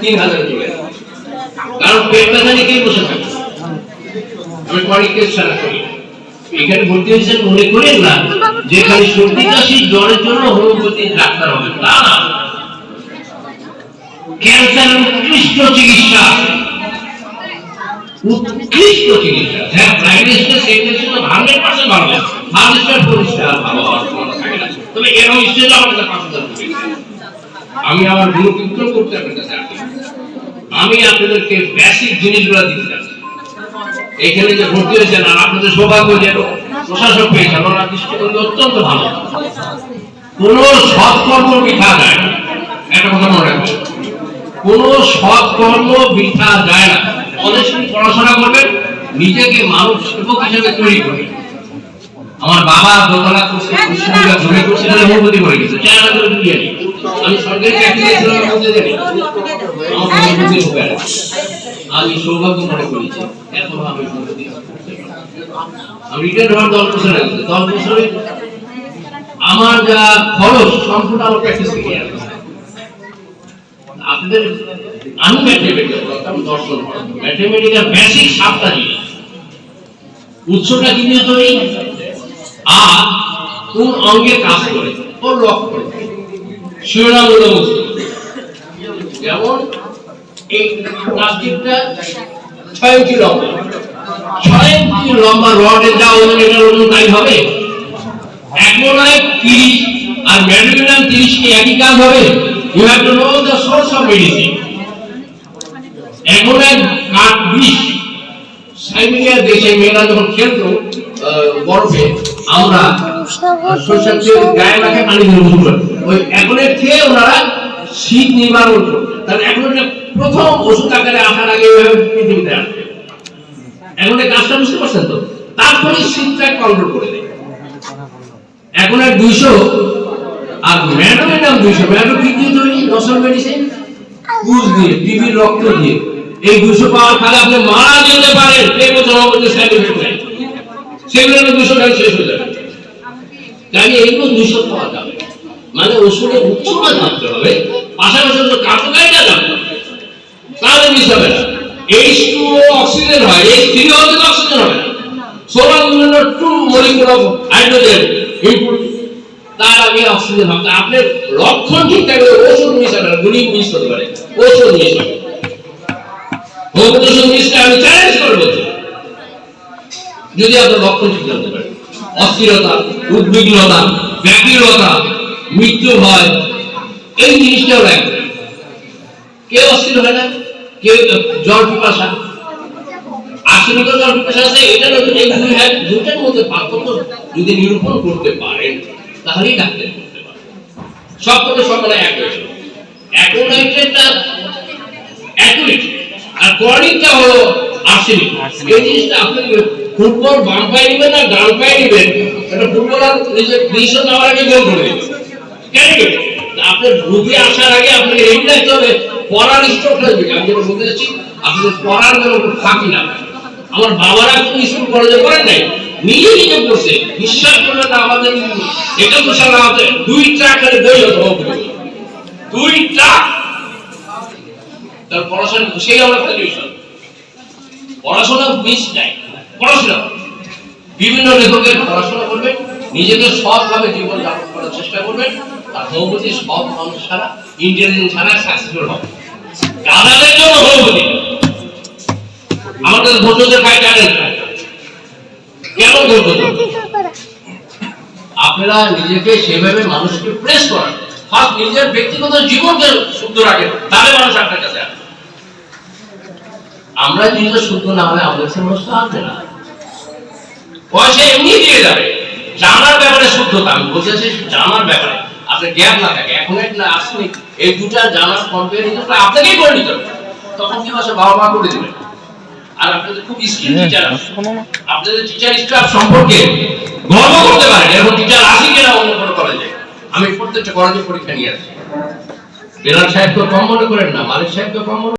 তিন হাজার চলে কারণ পেট ব্যথা কে বসে থাকে আমি কেস ছাড়া করি। এখানে ভর্তি হয়েছেন মনে করেন না যেখানে সর্দি কাশি, জ্বরের জন্য হোমিওপ্যাথি ডাক্তার হবে। তা না। ক্যান্সারের উৎকৃষ্ট চিকিৎসা। উৎকৃষ্ট চিকিৎসা। হ্যাঁ প্রাইভেট স্টেট সেক্টরের জন্য হান্ড্রেড পার্সেন্ট ভালো। হান্ড্রেড স্টেট পরিষ্কার, ভালো তবে এরকম স্টেজ আমাদের পাঁচ হাজার। আমি আমার গুণকীর্তন করতে আপনার কাছে আমি আপনাদেরকে বেসিক জিনিসগুলো দিতে চাচ্ছি। এখানে যে ভর্তি হয়েছেন, আর আপনাদের সৌভাগ্য যে প্রশাসক পেয়েছেন, ওনার দৃষ্টিভঙ্গি অত্যন্ত ভালো। কোন সৎকর্ম বৃথা যায় না। একটা কথা মনে রাখবেন। কোন সৎকর্ম বৃথা যায় না। অনেক পড়াশোনা করবেন, নিজেকে মানুষ সেবক হিসেবে তৈরি করবেন। আমার বাবা দোতলা করছে বিশ্ববিদ্যালয় ধরে করছে এটা অনুমতি করে গেছে। চেহারা করে নেই আমি সরকারি চাকরি দিয়েছিলাম বলতে জানি আমার হবে না। আমি সৌভাগ্য মনে করেছি এখন আমি পারব। আমি রিটায়ার হওয়ার দল বছর আগে দশ বছরে আমার যা খরচ সম্পূর্ণ আমার প্র্যাকটিস থেকে। আপনাদের আমি ম্যাথমেটিক্যাল দর্শন ম্যাথমেটিক্যাল বেসিক সাতটা জিনিস। উৎসটা কি দিয়ে তৈরি আর কোন অঙ্গে কাজ করে ওর লক্ষ্য শিরোনামগুলো বুঝতে হবে। যেমন, এই প্লাস্টিকটা ছয় ইঞ্চি লম্বা। ছয় ইঞ্চি লম্বা রডের যা ওজন, এটার ওজন তাই হবে। অ্যাকমোনাইট তিরিশ, আর ম্যাডুলিনাম তিরিশ কি একই কাজ হবে। You have to know the source of medicine aconite কাঠ বিষ সাইবেরিয়ার দেশে মেয়েরা যখন খেলতো বরফে আমরা সরষের গায়ে মাখে পানি করতো। ওই অ্যাকমোনাইট খেয়ে ওনারা শীত নিবারণ করতো। তাহলে অ্যাকমোনাইট প্রথম ওষুধ আকারে আসার আগে পৃথিবীতে আসে। এখন কাজটা বুঝতে পারছেন তো? তারপরে শীতটা কন্ট্রোল করে দেয়। এখন আর দুইশো আর ম্যাডামের নাম দুইশো। ম্যাডাম কি তৈরি? নসল মেডিসিন পুষ দিয়ে টিভির রক্ত দিয়ে। এই দুশো পাওয়ার খালে আপনি মারা যেতে পারেন। এই বছর আমাদের সাইড সেগুলো টাকা শেষ হয়ে যাবে। কাজে এইগুলো দুশো পাওয়া যাবে। মানে ওষুধের উচ্চতা জানতে হবে পাশাপাশি ওষুধ কার্বোহাইড্রেট জানতে হবে। তাহলে মিস হবে না। এইচ টু অক্সিজেন হয় এইচ থ্রি হলে অক্সিজেন হবে সোলার বিভিন্ন two molecule of hydrogen input তার আগে অক্সিজেন হবে। আপনার লক্ষণ ঠিক থাকলে ওষুধ মিস হবে না গুলি মিস হতে পারে। ওষুধ মিস হবে। ওষুধ মিসটা আমি চ্যালেঞ্জ করে বলছি যদি আপনার লক্ষণ ঠিক অস্থিরতা, উদ্বিগ্নতা মৃত্যু ভয়, এই জিনিসটাও রাখবেন। কেউ অস্থির হয় না জ্বর পিপাসা। হ্যাঁ নিরূপণ করতে পারেন, তাহলেই ডাক্তার করতে আর ক্রনিকটা হলো আর্সেনিক এই জিনিসটা আপনি ফুটবল বাম পায়ে নেবেন না, ডান পায়ে নেবেন এটা ফুটবলার ডিসিশন নেওয়ার আগে গোল করে কেন? আপনার রুগী আসার আগে আপনাকে এই রাখতে হবে, পড়ার স্ট্রোক লাগবে। আমি যেটা বলতে চাচ্ছি, আপনাদের পড়ার যেন ফাঁকি না। আমার বাবারা কোন স্কুল কলেজে পড়েন নাই, নিজে নিজে পড়ছে। বিশ্বাস করবেন না আমাদের একাত্তর সালে আমাদের দুই ট্রাক করে বই হতো দুই ট্রাক তার পড়াশোনা, সেই আমরা গ্রাজুয়েশন পড়াশোনা মিস নাই। পড়াশোনা। বিভিন্ন লেখকের পড়াশোনা করবেন নিজেকে সৎভাবে জীবন যাপন করার চেষ্টা করবেন, আর হোমিওপ্যাথি সব মানুষ ছাড়া ইন্টেলিজেন্স ছাড়া সাকসেসফুল হবে। গাদাদের জন্য হোমিওপ্যাথি আমাদের ধৈর্যদের খাই জানেন কেন ধৈর্য আপনারা নিজেকে সেভাবে মানুষকে প্রেস করেন। ফার্স্ট নিজের ব্যক্তিগত জীবনকে শুদ্ধ রাখেন। তাহলে মানুষ আপনার কাছে আসবে। আমরা নিজে শুদ্ধ না হলে আমাদের মানুষ আসবে না। পয়সা এমনি দিয়ে যাবে। জানার ব্যাপারে শুদ্ধতা আমি বলতেছি জানার ব্যাপারে। আপনার জ্ঞান না থাকে এখন না আসেনি এই দুটা জানার কম্পারিজনটা আপনাকেই করে নিতে হবে। তখন কি মাসে বাবা মা করে দিবেন আর আপনাদের খুব স্কিল টিচার আপনাদের টিচার স্টাফ সম্পর্কে গর্ব করতে পারেন এরকম টিচার আসি কিনা অন্য কোনো কলেজে আমি প্রত্যেকটা কলেজে পরীক্ষা নিয়ে আসি। বেলাল সাহেবকে কম মনে করেন না মালিক সাহেবকে কম মনে